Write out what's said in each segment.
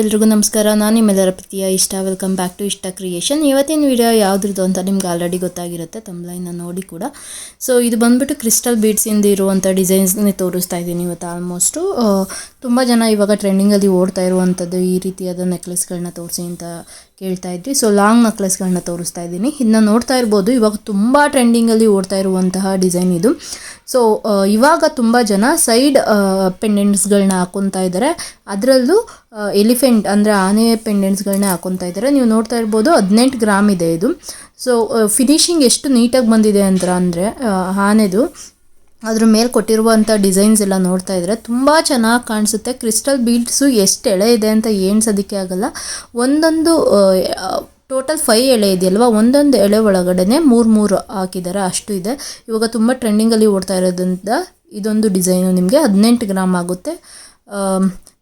ಎಲ್ರಿಗೂ ನಮಸ್ಕಾರ. ನಾನು ನಿಮ್ಮೆಲ್ಲರ ಪ್ರತಿಯ ಇಷ್ಟ. Welcome back to Ishta creation ಇವತ್ತಿನ ವಿಡಿಯೋ ಯಾವುದ್ರದ್ದು ಅಂತ ನಿಮ್ಗೆ ಆಲ್ರೆಡಿ ಗೊತ್ತಾಗಿರುತ್ತೆ. ತಮ್ಲೈನ ನೋಡಿ ಕೂಡ. ಸೊ ಇದು ಬಂದ್ಬಿಟ್ಟು ಕ್ರಿಸ್ಟಲ್ ಬೀಡ್ಸಿಂದ ಇರುವಂಥ ಡಿಸೈನ್ಸ್ನೇ ತೋರಿಸ್ತಾ ಇದ್ದೀನಿ ಇವತ್ತು ಆಲ್ಮೋಸ್ಟು ತುಂಬ ಜನ ಇವಾಗ ಟ್ರೆಂಡಿಂಗಲ್ಲಿ ಓಡ್ತಾ ಇರುವಂಥದ್ದು ಈ ರೀತಿಯಾದ ನೆಕ್ಲೆಸ್ಗಳನ್ನ ತೋರಿಸಿ ಅಂತ ಕೇಳ್ತಾ ಇದ್ವಿ. ಸೊ ಲಾಂಗ್ ನೆಕ್ಲೆಸ್ಗಳನ್ನ ತೋರಿಸ್ತಾ ಇದ್ದೀನಿ. ಇದನ್ನ ನೋಡ್ತಾ ಇರ್ಬೋದು. ಇವಾಗ ತುಂಬ ಟ್ರೆಂಡಿಂಗಲ್ಲಿ ಓಡ್ತಾ ಇರುವಂತಹ ಡಿಸೈನ್ ಇದು. ಸೊ ಇವಾಗ ತುಂಬ ಜನ ಸೈಡ್ ಪೆಂಡೆಂಟ್ಸ್ಗಳನ್ನ ಹಾಕೊತಾ ಇದ್ದಾರೆ ಅದರಲ್ಲೂ ಎಲಿಫೆಂಟ್ ಅಂದರೆ ಆನೆ ಪೆಂಡೆಂಟ್ಸ್ಗಳನ್ನ ಹಾಕೊತಾ ಇದ್ದಾರೆ ನೀವು ನೋಡ್ತಾ ಇರ್ಬೋದು ಹದಿನೆಂಟು ಗ್ರಾಮ್ ಇದೆ ಇದು. ಸೊ ಫಿನಿಶಿಂಗ್ ಎಷ್ಟು ನೀಟಾಗಿ ಬಂದಿದೆ ಅಂತ ಅಂದರೆ ಆನೆದು ಅದ್ರ ಮೇಲೆ ಕೊಟ್ಟಿರುವಂಥ ಡಿಸೈನ್ಸ್ ಎಲ್ಲ ನೋಡ್ತಾ ಇದ್ರೆ. ತುಂಬ ಚೆನ್ನಾಗಿ ಕಾಣಿಸುತ್ತೆ. ಕ್ರಿಸ್ಟಲ್ ಬೀಡ್ಸು ಎಷ್ಟು ಎಳೆ ಇದೆ ಅಂತ ಏನ್ಸೋದಕ್ಕೆ ಆಗಲ್ಲ. ಒಂದೊಂದು ಟೋಟಲ್ ಫೈವ್ ಎಳೆ ಇದೆಯಲ್ವ? ಒಂದೊಂದು ಎಳೆ ಒಳಗಡೆನೆ ಮೂರು ಮೂರು ಹಾಕಿದ್ದಾರೆ ಅಷ್ಟು ಇದೆ. ಇವಾಗ ತುಂಬ ಟ್ರೆಂಡಿಂಗಲ್ಲಿ ಓಡ್ತಾ ಇರೋದ್ರಿಂದ ಇದೊಂದು ಡಿಸೈನು ನಿಮಗೆ ಹದಿನೆಂಟು ಗ್ರಾಮ್ ಆಗುತ್ತೆ.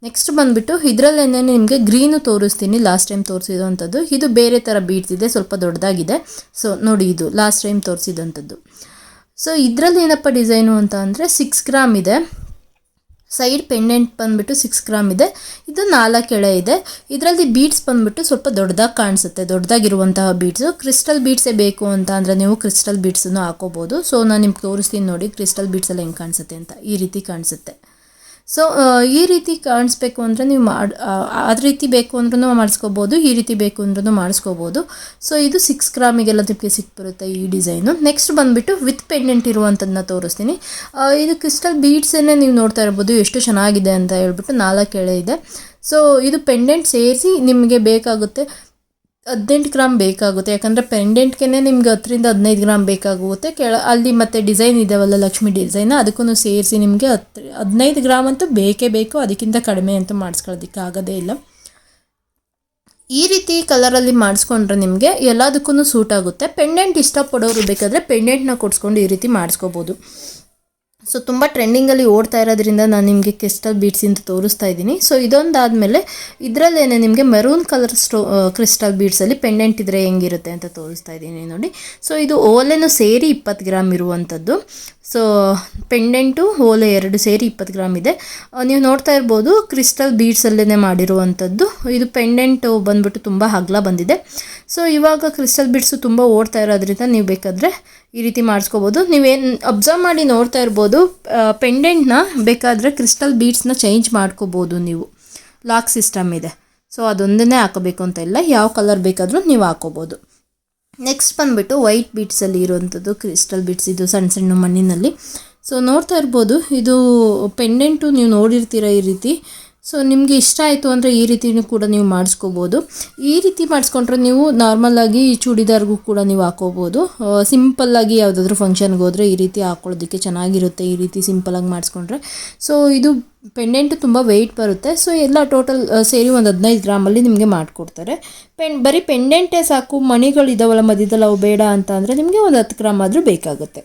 ನೆಕ್ಸ್ಟ್ ಬಂದುಬಿಟ್ಟು ಇದರಲ್ಲೇನೇ ನಿಮಗೆ ಗ್ರೀನು ತೋರಿಸ್ತೀನಿ ಲಾಸ್ಟ್ ಟೈಮ್ ತೋರಿಸಿದಂಥದ್ದು ಇದು ಬೇರೆ ಥರ ಇದೆ, ಸ್ವಲ್ಪ ದೊಡ್ಡದಾಗಿದೆ. ಸೊ ನೋಡಿ ಇದು ಲಾಸ್ಟ್ ಟೈಮ್ ತೋರಿಸಿದಂಥದ್ದು. ಸೊ ಇದರಲ್ಲಿ ಏನಪ್ಪ ಡಿಸೈನು ಅಂತ ಅಂದರೆ ಸಿಕ್ಸ್ ಗ್ರಾಮ್ ಇದೆ. ಸೈಡ್ ಪೆಂಡೆಂಟ್ ಬಂದ್ಬಿಟ್ಟು ಸಿಕ್ಸ್ ಗ್ರಾಮ್ ಇದೆ. ಇದು ನಾಲ್ಕು ಎಳೆ ಇದೆ. ಇದರಲ್ಲಿ ಬೀಡ್ಸ್ ಬಂದ್ಬಿಟ್ಟು ಸ್ವಲ್ಪ ದೊಡ್ಡದಾಗಿ ಕಾಣಿಸುತ್ತೆ. ದೊಡ್ಡದಾಗಿರುವಂತಹ ಬೀಡ್ಸು ಕ್ರಿಸ್ಟಲ್ ಬೀಡ್ಸೇ ಬೇಕು ಅಂತ ಅಂದರೆ ನೀವು ಕ್ರಿಸ್ಟಲ್ ಬೀಡ್ಸನ್ನು ಹಾಕೋಬೋದು. ಸೊ ನಾನು ನಿಮ್ಗೆ ತೋರಿಸ್ತೀನಿ ನೋಡಿ ಕ್ರಿಸ್ಟಲ್ ಬೀಡ್ಸಲ್ಲಿ ಹೆಂಗೆ ಕಾಣಿಸುತ್ತೆ ಅಂತ. ಈ ರೀತಿ ಕಾಣಿಸುತ್ತೆ. ಸೊ ಈ ರೀತಿ ಕಾಣಿಸ್ಬೇಕು ಅಂದರೆ ನೀವು ಮಾಡಿ, ಆ ರೀತಿ ಬೇಕು ಅಂದ್ರೂ ಮಾಡಿಸ್ಕೋಬೋದು, ಈ ರೀತಿ ಬೇಕು ಅಂದ್ರೂ ಮಾಡಿಸ್ಕೋಬೋದು. ಸೊ ಇದು ಸಿಕ್ಸ್ ಗ್ರಾಮಿಗೆಲ್ಲ ನಿಮಗೆ ಸಿಕ್ಬರುತ್ತೆ ಈ ಡಿಸೈನು ನೆಕ್ಸ್ಟ್ ಬಂದುಬಿಟ್ಟು ವಿತ್ ಪೆಂಡೆಂಟ್ ಇರುವಂಥದ್ದನ್ನ ತೋರಿಸ್ತೀನಿ. ಇದು ಕ್ರಿಸ್ಟಲ್ ಬೀಡ್ಸನ್ನೇ ನೀವು ನೋಡ್ತಾ ಇರ್ಬೋದು, ಎಷ್ಟು ಚೆನ್ನಾಗಿದೆ ಅಂತ ಹೇಳ್ಬಿಟ್ಟು ನಾಲ್ಕು ಎಳೆ ಇದೆ. ಸೊ ಇದು ಪೆಂಡೆಂಟ್ ಸೇರಿಸಿ ನಿಮಗೆ ಬೇಕಾಗುತ್ತೆ ಹದಿನೆಂಟು ಗ್ರಾಮ್ ಬೇಕಾಗುತ್ತೆ. ಯಾಕಂದರೆ ಪೆಂಡೆಂಟ್ಗೆ ನಿಮ್ಗೆ ಹತ್ತರಿಂದ ಹದಿನೈದು ಗ್ರಾಮ್ ಬೇಕಾಗುತ್ತೆ. ಕೆಳ ಅಲ್ಲಿ ಮತ್ತೆ ಡಿಸೈನ್ ಇದಾವಲ್ಲ ಲಕ್ಷ್ಮಿ ಡಿಸೈನ್ ಅದಕ್ಕೂ ಸೇರಿಸಿ ನಿಮಗೆ ಹತ್ತು ಹದಿನೈದು ಗ್ರಾಮ್ ಅಂತೂ ಬೇಕೇ ಬೇಕು. ಅದಕ್ಕಿಂತ ಕಡಿಮೆ ಅಂತೂ ಮಾಡಿಸ್ಕೊಳ್ಳೋದಕ್ಕೆ ಆಗೋದೇ ಇಲ್ಲ. ಈ ರೀತಿ ಕಲರಲ್ಲಿ ಮಾಡಿಸ್ಕೊಂಡ್ರೆ ನಿಮಗೆ ಎಲ್ಲದಕ್ಕೂ ಸೂಟ್ ಆಗುತ್ತೆ. ಪೆಂಡೆಂಟ್ ಇಷ್ಟಪಡೋರು ಬೇಕಾದರೆ ಪೆಂಡೆಂಟ್ನ ಕೊಡಿಸ್ಕೊಂಡು ಈ ರೀತಿ ಮಾಡಿಸ್ಕೋಬೋದು. ಸೊ ತುಂಬ ಟ್ರೆಂಡಿಂಗಲ್ಲಿ ಓಡ್ತಾ ಇರೋದ್ರಿಂದ ನಾನು ನಿಮಗೆ ಕ್ರಿಸ್ಟಲ್ ಅಂತ ತೋರಿಸ್ತಾ ಇದ್ದೀನಿ. ಸೊ ಇದೊಂದಾದಮೇಲೆ ಇದರಲ್ಲೇನೆ ನಿಮಗೆ ಮೆರೂನ್ ಕಲರ್ ಸ್ಟೋ ಕ್ರಿಸ್ಟಲ್ ಬೀಡ್ಸಲ್ಲಿ ಪೆಂಡೆಂಟ್ ಇದ್ದರೆ ಹೆಂಗಿರುತ್ತೆ ಅಂತ ತೋರಿಸ್ತಾ ಇದ್ದೀನಿ ನೋಡಿ. ಸೊ ಇದು ಓಲೆನೂ ಸೇರಿ ಇಪ್ಪತ್ತು ಗ್ರಾಮ್ ಇರುವಂಥದ್ದು ಸೊ ಪೆಂಡೆಂಟು ಓಲೆ ಎರಡು ಸೇರಿ ಇಪ್ಪತ್ತು ಗ್ರಾಮ್ ಇದೆ. ನೀವು ನೋಡ್ತಾ ಇರ್ಬೋದು ಕ್ರಿಸ್ಟಲ್ ಬೀಡ್ಸಲ್ಲೇ ಮಾಡಿರುವಂಥದ್ದು. ಇದು ಪೆಂಡೆಂಟು ಬಂದ್ಬಿಟ್ಟು ತುಂಬ ಹಗ್ಲ ಬಂದಿದೆ. ಸೊ ಇವಾಗ ಕ್ರಿಸ್ಟಲ್ ಬೀಡ್ಸು ತುಂಬ ಓಡ್ತಾ ಇರೋದ್ರಿಂದ ನೀವು ಬೇಕಾದರೆ ಈ ರೀತಿ ಮಾಡಿಸ್ಕೋಬೋದು. ನೀವೇನು ಅಬ್ಸರ್ವ್ ಮಾಡಿ ನೋಡ್ತಾ ಇರ್ಬೋದು ಪೆಂಡೆಂಟ್ನ ಬೇಕಾದರೆ ಕ್ರಿಸ್ಟಲ್ ಬೀಡ್ಸ್ನ ಚೇಂಜ್ ಮಾಡ್ಕೋಬೋದು ನೀವು. ಲಾಕ್ ಸಿಸ್ಟಮ್ ಇದೆ. ಸೊ ಅದೊಂದನ್ನೇ ಹಾಕೋಬೇಕು ಅಂತ ಇಲ್ಲ. ಯಾವ ಕಲರ್ ಬೇಕಾದರೂ ನೀವು ಹಾಕೋಬೋದು. ನೆಕ್ಸ್ಟ್ ಬಂದುಬಿಟ್ಟು ವೈಟ್ ಬೀಟ್ಸಲ್ಲಿ ಇರುವಂಥದ್ದು ಕ್ರಿಸ್ಟಲ್ ಬೀಟ್ಸ್ ಇದು ಸಣ್ಣ ಸಣ್ಣ ಮಣ್ಣಿನಲ್ಲಿ. ಸೊ ನೋಡ್ತಾ ಇರ್ಬೋದು, ಇದು ಪೆಂಡೆಂಟು ನೀವು ನೋಡಿರ್ತೀರ ಈ ರೀತಿ? ಸೊ ನಿಮಗೆ ಇಷ್ಟ ಆಯಿತು ಅಂದರೆ ಈ ರೀತಿನೂ ಕೂಡ ನೀವು ಮಾಡಿಸ್ಕೋಬೋದು. ಈ ರೀತಿ ಮಾಡಿಸ್ಕೊಂಡ್ರೆ ನೀವು ನಾರ್ಮಲಾಗಿ ಚೂಡಿದಾರ್ಗೂ ಕೂಡ ನೀವು ಹಾಕೋಬೋದು. ಸಿಂಪಲ್ಲಾಗಿ ಯಾವುದಾದ್ರೂ ಫಂಕ್ಷನ್ಗೆ ಹೋದರೆ ಈ ರೀತಿ ಹಾಕೊಳ್ಳೋದಕ್ಕೆ ಚೆನ್ನಾಗಿರುತ್ತೆ ಈ ರೀತಿ ಸಿಂಪಲಾಗಿ ಮಾಡಿಸ್ಕೊಂಡ್ರೆ. ಸೊ ಇದು ಪೆಂಡೆಂಟು ತುಂಬ ವೆಯ್ಟ್ ಬರುತ್ತೆ. ಸೊ ಎಲ್ಲ ಟೋಟಲ್ ಸೇರಿ ಒಂದು ಹದಿನೈದು ಗ್ರಾಮಲ್ಲಿ ನಿಮಗೆ ಮಾಡಿಕೊಡ್ತಾರೆ. ಪೆನ್ ಬರೀ ಪೆಂಡೆಂಟೇ ಸಾಕು, ಮಣಿಗಳಿದಾವಲ್ಲ ಮಧ್ಯದಲ್ಲಿ ಅವು ಬೇಡ ಅಂತ ಅಂದರೆ ನಿಮಗೆ ಒಂದು ಹತ್ತು ಗ್ರಾಮ್ ಆದರೂ ಬೇಕಾಗುತ್ತೆ.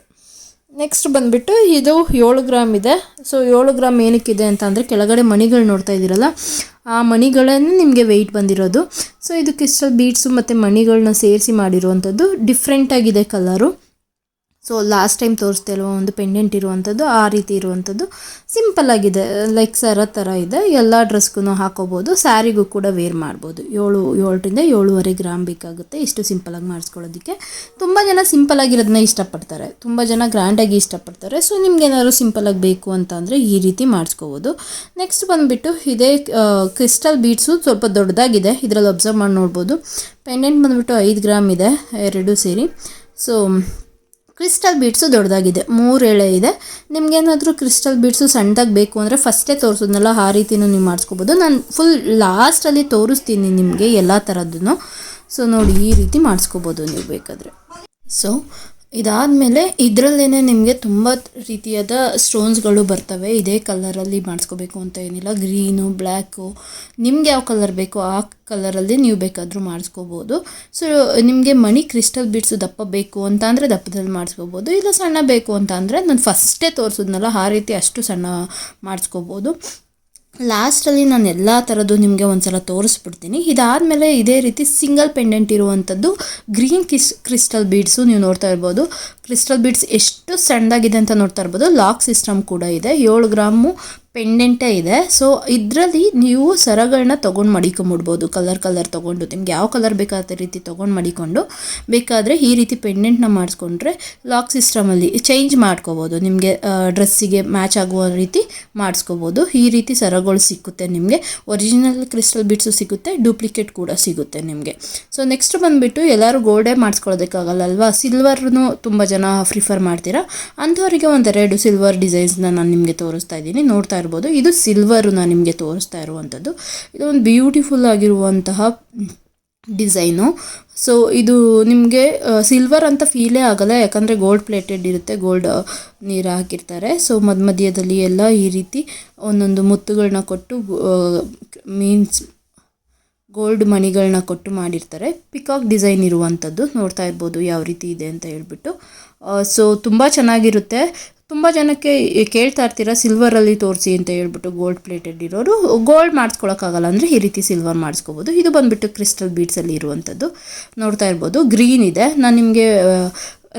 ನೆಕ್ಸ್ಟ್ ಬಂದುಬಿಟ್ಟು ಇದು ಏಳು ಗ್ರಾಮ್ ಇದೆ. ಸೊ ಏಳು ಗ್ರಾಮ್ ಏನಕ್ಕಿದೆ ಅಂತ ಅಂದರೆ ಕೆಳಗಡೆ ಮಣಿಗಳು ನೋಡ್ತಾ ಇದ್ದೀರಲ್ಲ, ಆ ಮಣಿಗಳನ್ನೇ ನಿಮಗೆ ವೆಯ್ಟ್ ಬಂದಿರೋದು. ಸೊ ಇದು ಕ್ರಿಸ್ಟಲ್ ಬೀಡ್ಸು ಮತ್ತು ಮಣಿಗಳನ್ನ ಸೇರಿಸಿ ಮಾಡಿರುವಂಥದ್ದು. ಡಿಫ್ರೆಂಟಾಗಿದೆ ಕಲರು ಸೊ ಲಾಸ್ಟ್ ಟೈಮ್ ತೋರಿಸ್ತಾ ಇಲ್ವ ಒಂದು ಪೆಂಡೆಂಟ್ ಇರುವಂಥದ್ದು ಆ ರೀತಿ ಇರುವಂಥದ್ದು ಸಿಂಪಲ್ ಆಗಿದೆ ಲೈಕ್ ಸರ ಥರ ಇದೆ. ಎಲ್ಲ ಡ್ರೆಸ್ಗೂ ಹಾಕೋಬೋದು ಸ್ಯಾರಿಗೂ ಕೂಡ ವೇರ್ ಮಾಡ್ಬೋದು. ಏಳು, ಏಳರಿಂದ ಏಳುವರೆ ಗ್ರಾಮ್ ಬೇಕಾಗುತ್ತೆ, ಇಷ್ಟು ಸಿಂಪಲಾಗಿ ಮಾಡಿಸ್ಕೊಳ್ಳೋದಕ್ಕೆ. ತುಂಬ ಜನ ಸಿಂಪಲ್ ಆಗಿರೋದನ್ನ ಇಷ್ಟಪಡ್ತಾರೆ. ತುಂಬ ಜನ ಗ್ರ್ಯಾಂಡಾಗಿ ಇಷ್ಟಪಡ್ತಾರೆ. ಸೊ ನಿಮ್ಗೆ ಏನಾದ್ರು ಸಿಂಪಲಾಗಿ ಬೇಕು ಅಂತ ಅಂದರೆ ಈ ರೀತಿ ಮಾಡಿಸ್ಕೋಬೋದು. ನೆಕ್ಸ್ಟ್ ಬಂದುಬಿಟ್ಟು, ಇದೇ ಕ್ರಿಸ್ಟಲ್ ಬೀಡ್ಸು ಸ್ವಲ್ಪ ದೊಡ್ಡದಾಗಿದೆ. ಇದರಲ್ಲಿ ಅಬ್ಸರ್ವ್ ಮಾಡಿ ನೋಡ್ಬೋದು. ಪೆಂಡೆಂಟ್ ಬಂದುಬಿಟ್ಟು ಐದು ಗ್ರಾಮ್ ಇದೆ, ಎರಡು ಸೇರಿ. ಸೊ ಕ್ರಿಸ್ಟಲ್ ಬೀಡ್ಸು ದೊಡ್ಡದಾಗಿದೆ. ಮೂರು ಎಳೆ ಇದೆ. ನಿಮ್ಗೇನಾದರೂ ಕ್ರಿಸ್ಟಲ್ ಬೀಡ್ಸು ಸಣ್ಣದಾಗಿ ಬೇಕು ಅಂದರೆ ಫಸ್ಟೇ ತೋರಿಸೋದ್ನಲ್ಲ, ಆ ರೀತಿನೂ ನೀವು ಮಾಡಿಸ್ಕೋಬೋದು. ನಾನು ಫುಲ್ ಲಾಸ್ಟಲ್ಲಿ ತೋರಿಸ್ತೀನಿ ನಿಮಗೆ ಎಲ್ಲ ಥರದ್ದನ್ನು ಸೊ ನೋಡಿ ಈ ರೀತಿ ಮಾಡಿಸ್ಕೋಬೋದು ನೀವು ಬೇಕಾದರೆ. ಸೊ ಇದಾದಮೇಲೆ ಇದರಲ್ಲೇ ನಿಮಗೆ ತುಂಬ ರೀತಿಯಾದ ಸ್ಟೋನ್ಸ್ಗಳು ಬರ್ತವೆ. ಇದೇ ಕಲರಲ್ಲಿ ಮಾಡಿಸ್ಕೋಬೇಕು ಅಂತ ಏನಿಲ್ಲ. ಗ್ರೀನು, ಬ್ಲ್ಯಾಕು ನಿಮ್ಗೆ ಯಾವ ಕಲರ್ ಬೇಕೋ ಆ ಕಲರಲ್ಲಿ ನೀವು ಬೇಕಾದರೂ ಮಾಡಿಸ್ಕೋಬೋದು. ಸೊ ನಿಮಗೆ ಮಣಿ ಕ್ರಿಸ್ಟಲ್ ಬಿಡ್ಸು ದಪ್ಪ ಬೇಕು ಅಂತ ಅಂದರೆ ದಪ್ಪದಲ್ಲಿ ಮಾಡಿಸ್ಕೋಬೋದು. ಇಲ್ಲ ಸಣ್ಣ ಬೇಕು ಅಂತ ಅಂದರೆ ನಾನು ಫಸ್ಟೇ ತೋರಿಸಿದ್ನಲ್ಲ, ಆ ರೀತಿ ಅಷ್ಟು ಸಣ್ಣ ಮಾಡಿಸ್ಕೋಬೋದು. ಲಾಸ್ಟಲ್ಲಿ ನಾನು ಎಲ್ಲ ಥರದ್ದು ನಿಮಗೆ ಒಂದ್ಸಲ ತೋರಿಸ್ಬಿಡ್ತೀನಿ. ಇದಾದಮೇಲೆ ಇದೇ ರೀತಿ ಸಿಂಗಲ್ ಪೆಂಡೆಂಟ್ ಇರುವಂಥದ್ದು ಗ್ರೀನ್ ಕಿಸ್ ಕ್ರಿಸ್ಟಲ್ ಬೀಡ್ಸು ನೀವು ನೋಡ್ತಾ ಇರ್ಬೋದು. ಕ್ರಿಸ್ಟಲ್ ಬೀಡ್ಸ್ ಎಷ್ಟು ಸಣ್ಣದಾಗಿದೆ ಅಂತ ನೋಡ್ತಾ ಇರ್ಬೋದು. ಲಾಕ್ ಸಿಸ್ಟಮ್ ಕೂಡ ಇದೆ. ಏಳು ಗ್ರಾಮು ಪೆಂಡೆಂಟೇ ಇದೆ. ಸೊ ಇದರಲ್ಲಿ ನೀವು ಸರಗಳನ್ನ ತೊಗೊಂಡು ಮಡಿಕೊಂಬಿಡ್ಬೋದು. ಕಲರ್ ಕಲರ್ ತೊಗೊಂಡು. ನಿಮ್ಗೆ ಯಾವ ಕಲರ್ ಬೇಕಾದ ರೀತಿ ತೊಗೊಂಡು ಮಡಿಕೊಂಡು ಬೇಕಾದರೆ ಈ ರೀತಿ ಪೆಂಡೆಂಟ್ನ ಮಾಡಿಸ್ಕೊಂಡ್ರೆ ಲಾಕ್ ಸಿಸ್ಟಮಲ್ಲಿ ಚೇಂಜ್ ಮಾಡ್ಕೋಬೋದು. ನಿಮಗೆ ಡ್ರೆಸ್ಸಿಗೆ ಮ್ಯಾಚ್ ಆಗುವ ರೀತಿ ಮಾಡಿಸ್ಕೋಬೋದು. ಈ ರೀತಿ ಸರಗಳು ಸಿಕ್ಕುತ್ತೆ ನಿಮಗೆ. ಒರಿಜಿನಲ್ ಕ್ರಿಸ್ಟಲ್ ಬೀಡ್ಸು ಸಿಗುತ್ತೆ ಡೂಪ್ಲಿಕೇಟ್ ಕೂಡ ಸಿಗುತ್ತೆ ನಿಮಗೆ. ಸೊ ನೆಕ್ಸ್ಟ್ ಬಂದುಬಿಟ್ಟು ಎಲ್ಲರೂ ಗೋಲ್ಡೇ ಮಾಡಿಸ್ಕೊಳ್ಳೋದಕ್ಕಾಗಲ್ಲ ಅಲ್ವಾ? ಸಿಲ್ವರ್ನು ತುಂಬ ಜನ ಪ್ರಿಫರ್ ಮಾಡ್ತೀರಾ? ಅಂಥವರಿಗೆ ಒಂದೆರಡು ಸಿಲ್ವರ್ ಡಿಸೈನ್ಸ್ನ ನಾನು ನಿಮಗೆ ತೋರಿಸ್ತಾ ಇದ್ದೀನಿ. ನೋಡ್ತಾ ಇರ್ಬೋದು. ಇದು ಸಿಲ್ವರ್ ನಾನು ನಿಮಗೆ ತೋರಿಸ್ತಾ ಇರುವಂಥದ್ದು. ಇದೊಂದು ಬ್ಯೂಟಿಫುಲ್ ಆಗಿರುವಂತಹ ಡಿಸೈನು ಸೊ ಇದು ನಿಮಗೆ ಸಿಲ್ವರ್ ಅಂತ ಫೀಲೇ ಆಗಲ್ಲ. ಯಾಕಂದರೆ ಗೋಲ್ಡ್ ಪ್ಲೇಟೆಡ್ ಇರುತ್ತೆ. ಗೋಲ್ಡ್ ನೀರು ಹಾಕಿರ್ತಾರೆ. ಸೊ ಮಧ್ಯ ಮಧ್ಯದಲ್ಲಿ ಎಲ್ಲ ಈ ರೀತಿ ಒಂದೊಂದು ಮುತ್ತುಗಳನ್ನ ಕೊಟ್ಟು ಮೀನ್ಸ್ ಗೋಲ್ಡ್ ಮಣಿಗಳನ್ನ ಕೊಟ್ಟು ಮಾಡಿರ್ತಾರೆ. ಪಿಕಾಕ್ ಡಿಸೈನ್ ಇರುವಂಥದ್ದು ನೋಡ್ತಾ ಇರ್ಬೋದು ಯಾವ ರೀತಿ ಇದೆ ಅಂತ ಹೇಳ್ಬಿಟ್ಟು. ಸೊ ತುಂಬ ಚೆನ್ನಾಗಿರುತ್ತೆ. ತುಂಬ ಜನಕ್ಕೆ ಕೇಳ್ತಾ ಇರ್ತೀರ ಸಿಲ್ವರಲ್ಲಿ ತೋರಿಸಿ ಅಂತ ಹೇಳ್ಬಿಟ್ಟು ಗೋಲ್ಡ್ ಪ್ಲೇಟೆಡ್ ಇರೋರು. ಗೋಲ್ಡ್ ಮಾಡಿಸ್ಕೊಳಕ್ಕಾಗಲ್ಲ ಅಂದರೆ ಈ ರೀತಿ ಸಿಲ್ವರ್ ಮಾಡಿಸ್ಕೋಬೋದು. ಇದು ಬಂದುಬಿಟ್ಟು ಕ್ರಿಸ್ಟಲ್ ಬೀಡ್ಸಲ್ಲಿ ಇರುವಂಥದ್ದು. ನೋಡ್ತಾ ಇರ್ಬೋದು. ಗ್ರೀನ್ ಇದೆ. ನಾನು ನಿಮಗೆ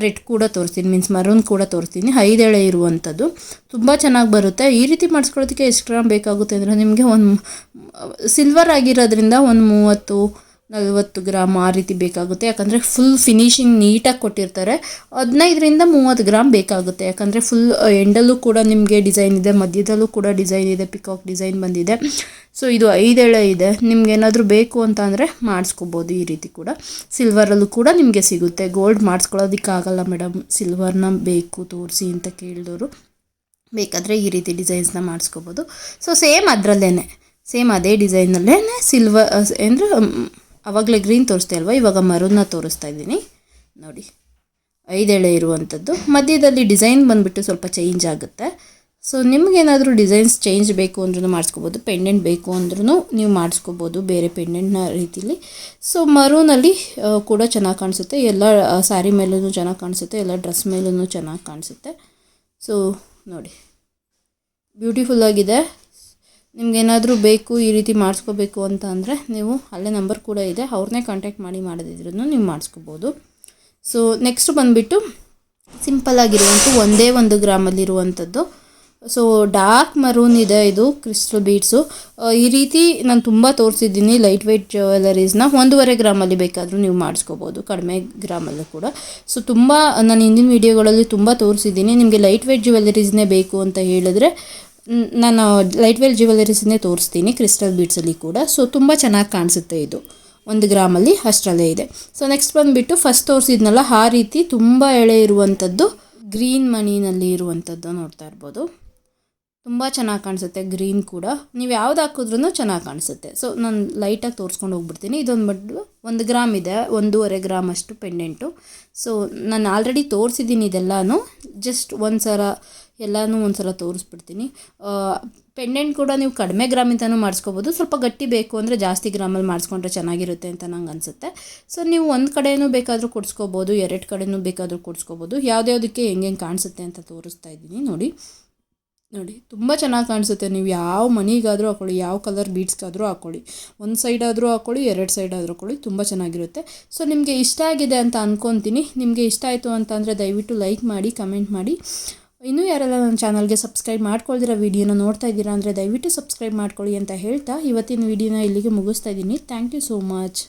ರೆಡ್ ಕೂಡ ತೋರಿಸ್ತೀನಿ ಮೀನ್ಸ್ ಮರೂನ್ ಕೂಡ ತೋರಿಸ್ತೀನಿ. ಐದೆಳೆ ಇರುವಂಥದ್ದು ತುಂಬ ಚೆನ್ನಾಗಿ ಬರುತ್ತೆ. ಈ ರೀತಿ ಮಾಡಿಸ್ಕೊಳ್ಳೋದಕ್ಕೆ ಎಷ್ಟು ಗ್ರಾಮ್ ಬೇಕಾಗುತ್ತೆ ಅಂದರೆ ನಿಮಗೆ ಒಂದು ಸಿಲ್ವರ್ ಆಗಿರೋದ್ರಿಂದ ಒಂದು ಮೂವತ್ತು ನಲ್ವತ್ತು ಗ್ರಾಮ್ ಆ ರೀತಿ ಬೇಕಾಗುತ್ತೆ. ಯಾಕಂದರೆ ಫುಲ್ ಫಿನಿಶಿಂಗ್ ನೀಟಾಗಿ ಕೊಟ್ಟಿರ್ತಾರೆ. ಹದಿನೈದರಿಂದ ಮೂವತ್ತು ಗ್ರಾಮ್ ಬೇಕಾಗುತ್ತೆ. ಯಾಕಂದರೆ ಫುಲ್ ಎಂಡಲ್ಲೂ ಕೂಡ ನಿಮಗೆ ಡಿಸೈನ್ ಇದೆ, ಮಧ್ಯದಲ್ಲೂ ಕೂಡ ಡಿಸೈನ್ ಇದೆ ಪಿಕಾಕ್ ಡಿಸೈನ್ ಬಂದಿದೆ. ಸೊ ಇದು ಐದೆಳೆ ಇದೆ. ನಿಮ್ಗೆ ಏನಾದರೂ ಬೇಕು ಅಂತ ಅಂದರೆ ಮಾಡಿಸ್ಕೋಬೋದು ಈ ರೀತಿ ಕೂಡ. ಸಿಲ್ವರಲ್ಲೂ ಕೂಡ ನಿಮಗೆ ಸಿಗುತ್ತೆ. ಗೋಲ್ಡ್ ಮಾಡಿಸ್ಕೊಳ್ಳೋದಕ್ಕಾಗಲ್ಲ ಮೇಡಮ್ ಸಿಲ್ವರ್ನ ಬೇಕು ತೋರಿಸಿ ಅಂತ ಕೇಳಿದವರು ಬೇಕಾದರೆ ಈ ರೀತಿ ಡಿಸೈನ್ಸ್ನ ಮಾಡಿಸ್ಕೋಬೋದು. ಸೊ ಸೇಮ್ ಅದರಲ್ಲೇ ಸೇಮ್ ಅದೇ ಡಿಸೈನಲ್ಲೇ ಸಿಲ್ವರ್ ಅಂದರೆ ಆವಾಗಲೇ ಗ್ರೀನ್ ತೋರಿಸ್ತಾ ಅಲ್ವಾ ಇವಾಗ ಮರೂನ್ನ ತೋರಿಸ್ತಾ ಇದ್ದೀನಿ. ನೋಡಿ, ಐದೆಳೆ ಇರುವಂಥದ್ದು ಮಧ್ಯದಲ್ಲಿ ಡಿಸೈನ್ ಬಂದುಬಿಟ್ಟು ಸ್ವಲ್ಪ ಚೇಂಜ್ ಆಗುತ್ತೆ. ಸೊ ನಿಮಗೇನಾದರೂ ಡಿಸೈನ್ಸ್ ಚೇಂಜ್ ಬೇಕು ಅಂದ್ರೂ ಮಾಡಿಸ್ಕೋಬೋದು. ಪೆಂಡೆಂಟ್ ಬೇಕು ಅಂದ್ರೂ ನೀವು ಮಾಡಿಸ್ಕೋಬೋದು ಬೇರೆ ಪೆಂಡೆಂಟ್ನ ರೀತಿಲಿ. ಸೊ ಮರೂನಲ್ಲಿ ಕೂಡ ಚೆನ್ನಾಗಿ ಕಾಣಿಸುತ್ತೆ. ಎಲ್ಲ ಸ್ಯಾರಿ ಮೇಲೂ ಚೆನ್ನಾಗಿ ಕಾಣಿಸುತ್ತೆ. ಎಲ್ಲ ಡ್ರೆಸ್ ಮೇಲೂ ಚೆನ್ನಾಗಿ ಕಾಣಿಸುತ್ತೆ. ಸೊ ನೋಡಿ. ಬ್ಯೂಟಿಫುಲ್ ಆಗಿದೆ. ನಿಮ್ಗೇನಾದರೂ ಬೇಕು ಈ ರೀತಿ ಮಾಡಿಸ್ಕೋಬೇಕು ಅಂತ ಅಂದರೆ ನೀವು ಅಲ್ಲೇ ನಂಬರ್ ಕೂಡ ಇದೆ, ಅವ್ರನ್ನೇ ಕಾಂಟ್ಯಾಕ್ಟ್ ಮಾಡಿ ಮಾಡೋದಿದ್ರೂ ನೀವು ಮಾಡಿಸ್ಕೋಬೋದು. ಸೊ ನೆಕ್ಸ್ಟ್ ಬಂದುಬಿಟ್ಟು ಸಿಂಪಲ್ ಆಗಿರುವಂಥ ಒಂದೇ ಒಂದು ಗ್ರಾಮಲ್ಲಿರುವಂಥದ್ದು ಸೊ ಡಾರ್ಕ್ ಮರೂನ್ ಇದೆ ಇದು ಕ್ರಿಸ್ಟಲ್ ಬೀಡ್ಸು ಈ ರೀತಿ ನಾನು ತುಂಬ ತೋರಿಸಿದ್ದೀನಿ ಲೈಟ್ ವೆಯ್ಟ್ ಜ್ಯುವೆಲರೀಸ್ನ ಒಂದೂವರೆ ಗ್ರಾಮಲ್ಲಿ ಬೇಕಾದರೂ ನೀವು ಮಾಡಿಸ್ಕೋಬೋದು, ಕಡಿಮೆ ಗ್ರಾಮಲ್ಲೂ ಕೂಡ. ಸೊ ತುಂಬ ನಾನು ಹಿಂದಿನ ವೀಡಿಯೋಗಳಲ್ಲಿ ತುಂಬ ತೋರಿಸಿದ್ದೀನಿ. ನಿಮಗೆ ಲೈಟ್ ವೆಯ್ಟ್ ಜ್ಯುವೆಲರೀಸ್ನೇ ಬೇಕು ಅಂತ ಹೇಳಿದ್ರೆ ನಾನು ಲೈಟ್ ವೇಲ್ ಜ್ಯುವೆಲರೀಸನ್ನೇ ತೋರಿಸ್ತೀನಿ, ಕ್ರಿಸ್ಟಲ್ ಬೀಡ್ಸಲ್ಲಿ ಕೂಡ. ಸೊ ತುಂಬ ಚೆನ್ನಾಗಿ ಕಾಣಿಸುತ್ತೆ ಇದು. ಒಂದು ಗ್ರಾಮಲ್ಲಿ ಅಷ್ಟರಲ್ಲೇ ಇದೆ. ಸೊ ನೆಕ್ಸ್ಟ್ ಬಂದುಬಿಟ್ಟು ಫಸ್ಟ್ ತೋರಿಸಿದ್ನಲ್ಲ, ಆ ರೀತಿ ತುಂಬ ಎಳೆ ಇರುವಂಥದ್ದು ಗ್ರೀನ್ ಮಣಿನಲ್ಲಿ ಇರುವಂಥದ್ದು ನೋಡ್ತಾ ಇರ್ಬೋದು. ತುಂಬ ಚೆನ್ನಾಗಿ ಕಾಣಿಸುತ್ತೆ, ಗ್ರೀನ್ ಕೂಡ. ನೀವು ಯಾವ್ದು ಹಾಕಿದ್ರೂ ಚೆನ್ನಾಗಿ ಕಾಣಿಸುತ್ತೆ. ಸೊ ನಾನು ಲೈಟಾಗಿ ತೋರಿಸ್ಕೊಂಡು ಹೋಗ್ಬಿಡ್ತೀನಿ. ಇದೊಂದು ಬಡ್ಡು ಒಂದು ಗ್ರಾಮ್ ಇದೆ, ಒಂದೂವರೆ ಗ್ರಾಮ್ ಅಷ್ಟು ಪೆಂಡೆಂಟು ಸೊ ನಾನು ಆಲ್ರೆಡಿ ತೋರಿಸಿದ್ದೀನಿ ಇದೆಲ್ಲನೂ. ಜಸ್ಟ್ ಒಂದು ಸಲ ಎಲ್ಲನೂ ಒಂದು ಸಲ ತೋರಿಸ್ಬಿಡ್ತೀನಿ ಪೆಂಡೆಂಟ್ ಕೂಡ ನೀವು ಕಡಿಮೆ ಗ್ರಾಮಿಂದನೂ ಮಾಡಿಸ್ಕೋಬೋದು. ಸ್ವಲ್ಪ ಗಟ್ಟಿ ಬೇಕು ಅಂದರೆ ಜಾಸ್ತಿ ಗ್ರಾಮಲ್ಲಿ ಮಾಡಿಸ್ಕೊಂಡ್ರೆ ಚೆನ್ನಾಗಿರುತ್ತೆ ಅಂತ ನಂಗೆ ಅನಿಸುತ್ತೆ. ಸೊ ನೀವು ಒಂದು ಕಡೆಯೂ ಬೇಕಾದರೂ ಕೊಡಿಸ್ಕೋಬೋದು, ಎರಡು ಕಡೆಯೂ ಬೇಕಾದರೂ ಕೊಡಿಸ್ಕೋಬೋದು. ಯಾವುದ್ಯಾವುದಕ್ಕೆ ಹೆಂಗೆ ಹೆಂಗೆ ಕಾಣಿಸುತ್ತೆ ಅಂತ ತೋರಿಸ್ತಾ ಇದ್ದೀನಿ ನೋಡಿ. ನೋಡಿ, ತುಂಬ ಚೆನ್ನಾಗಿ ಕಾಣಿಸುತ್ತೆ. ನೀವು ಯಾವ ಮನಿಗಾದರೂ ಹಾಕೊಳ್ಳಿ, ಯಾವ ಕಲರ್ ಬೀಡ್ಸ್ಗಾದರೂ ಹಾಕೊಳ್ಳಿ. ಒಂದು ಸೈಡ್ ಆದರೂ ಹಾಕೊಳ್ಳಿ, ಎರಡು ಸೈಡ್ ಆದರೂ ಹಾಕೊಳ್ಳಿ, ತುಂಬ ಚೆನ್ನಾಗಿರುತ್ತೆ. ಸೊ ನಿಮಗೆ ಇಷ್ಟ ಆಗಿದೆ ಅಂತ ಅಂದ್ಕೊತೀನಿ ನಿಮಗೆ ಇಷ್ಟ ಆಯಿತು ಅಂತ ಅಂದರೆ ದಯವಿಟ್ಟು ಲೈಕ್ ಮಾಡಿ ಕಮೆಂಟ್ ಮಾಡಿ. ಇನ್ನೂ ಯಾರೆಲ್ಲ ನನ್ನ ಚಾನಲ್ಗೆ ಸಬ್ಸ್ಕ್ರೈಬ್ ಮಾಡ್ಕೊಳ್ದಿರೋ ವೀಡಿಯೋನ ನೋಡ್ತಾ ಇದ್ದೀರಾ ಅಂದರೆ ದಯವಿಟ್ಟು ಸಬ್ಸ್ಕ್ರೈಬ್ ಮಾಡ್ಕೊಳ್ಳಿ ಅಂತ ಹೇಳ್ತಾ. ಇವತ್ತಿನ ವೀಡಿಯೋನ ಇಲ್ಲಿಗೆ ಮುಗಿಸ್ತಾ ಇದ್ದೀನಿ. Thank you so much